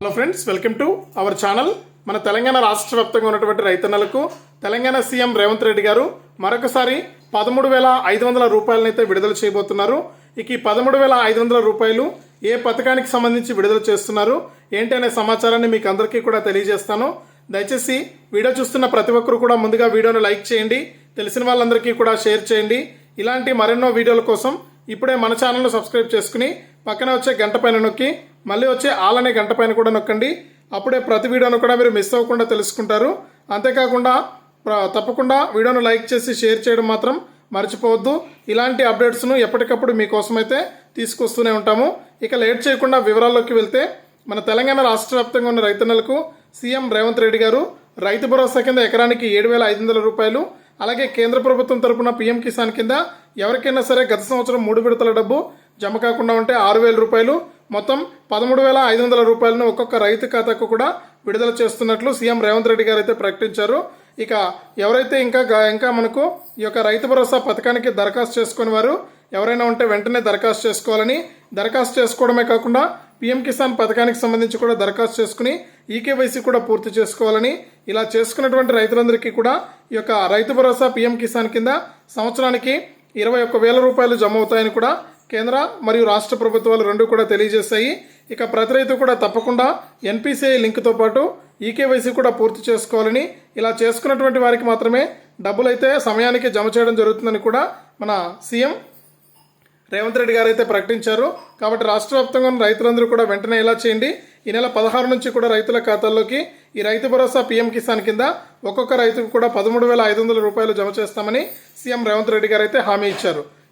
Hello friends welcome to our channel మన తెలంగాణ రాష్ట్ర వ్యాప్తంగా ఉన్నటువంటి రైతన్నలకు తెలంగాణ సీఎం రేవంత్ రెడ్డి గారు మరొకసారి పదమూడు వేల ఐదు వందల రూపాయలనైతే విడుదల చేయబోతున్నారు. ఇక ఈ పదమూడు వేల ఐదు వందల రూపాయలు ఏ పథకానికి సంబంధించి విడుదల చేస్తున్నారు? ఏంటి అనే సమాచారాన్ని మీకు అందరికీ కూడా తెలియజేస్తాను. దయచేసి వీడియో చూస్తున్న ప్రతి ఒక్కరు కూడా ముందుగా వీడియోను లైక్ చేయండి తెలిసిన వాళ్ళందరికీ కూడా షేర్ చేయండి. ఇలాంటి మరెన్నో వీడియోల కోసం ఇప్పుడే మన ఛానల్ను సబ్స్క్రైబ్ చేసుకుని పక్కన వచ్చే గంట పైన నొక్కి మళ్ళీ వచ్చే ఆల్ అనే గంట పైన కూడా నొక్కండి. అప్పుడే ప్రతి వీడియోను కూడా మీరు మిస్ అవ్వకుండా తెలుసుకుంటారు. అంతేకాకుండా తప్పకుండా వీడియోను లైక్ చేసి షేర్ చేయడం మాత్రం మర్చిపోవద్దు. ఇలాంటి అప్డేట్స్ను ఎప్పటికప్పుడు మీకోసం అయితే తీసుకొస్తూనే ఉంటాము. ఇక లేట్ చేయకుండా వివరాల్లోకి వెళ్తే మన తెలంగాణ రాష్ట్ర వ్యాప్తంగా ఉన్న రైతన్నలకు సీఎం రేవంత్ రెడ్డి గారు రైతు భరోసా కింద ఎకరానికి ఏడు వేల ఐదు వందల రూపాయలు అలాగే కేంద్ర ప్రభుత్వం తరపున పీఎం కిసాన్ కింద ఎవరికైనా సరే గత సంవత్సరం మూడు విడతల డబ్బు జమ కాకుండా ఉంటే ఆరు వేల రూపాయలు మొత్తం పదమూడు వేల ఐదు వందల రూపాయలను ఒక్కొక్క రైతు ఖాతాకు కూడా విడుదల చేస్తున్నట్లు సీఎం రేవంత్ రెడ్డి గారు అయితే ప్రకటించారు. ఇక ఎవరైతే ఇంకా ఇంకా మనకు ఈ యొక్క రైతు భరోసా పథకానికి దరఖాస్తు చేసుకుని వారు ఎవరైనా ఉంటే వెంటనే దరఖాస్తు చేసుకోవాలని దరఖాస్తు చేసుకోవడమే కాకుండా పీఎం కిసాన్ పథకానికి సంబంధించి కూడా దరఖాస్తు చేసుకుని ఈకేవైసీ కూడా పూర్తి చేసుకోవాలని ఇలా చేసుకున్నటువంటి రైతులందరికీ కూడా ఈ యొక్క రైతు భరోసా పీఎం కిసాన్ కింద సంవత్సరానికి ఇరవై ఒక్క వేల రూపాయలు జమ అవుతాయని కూడా కేంద్ర మరియు రాష్ట్ర ప్రభుత్వాలు రెండు కూడా తెలియజేశాయి. ఇక ప్రతి రైతు కూడా తప్పకుండా ఎన్పిసిఐ లింక్తో పాటు ఈకేవైసీ కూడా పూర్తి చేసుకోవాలని ఇలా చేసుకున్నటువంటి వారికి మాత్రమే డబ్బులైతే సమయానికి జమ చేయడం జరుగుతుందని కూడా మన సీఎం రేవంత్ రెడ్డి గారు అయితే ప్రకటించారు. కాబట్టి రాష్ట్ర వ్యాప్తంగా ఉన్న రైతులందరూ కూడా వెంటనే ఇలా చేయండి. ఈ నెల పదహారు నుంచి కూడా రైతుల ఖాతాల్లోకి ఈ రైతు భరోసా పీఎం కిసాన్ కింద ఒక్కొక్క రైతుకు కూడా పదమూడు వేల ఐదు వందల రూపాయలు జమ చేస్తామని సీఎం రేవంత్ రెడ్డి గారు అయితే హామీ ఇచ్చారు.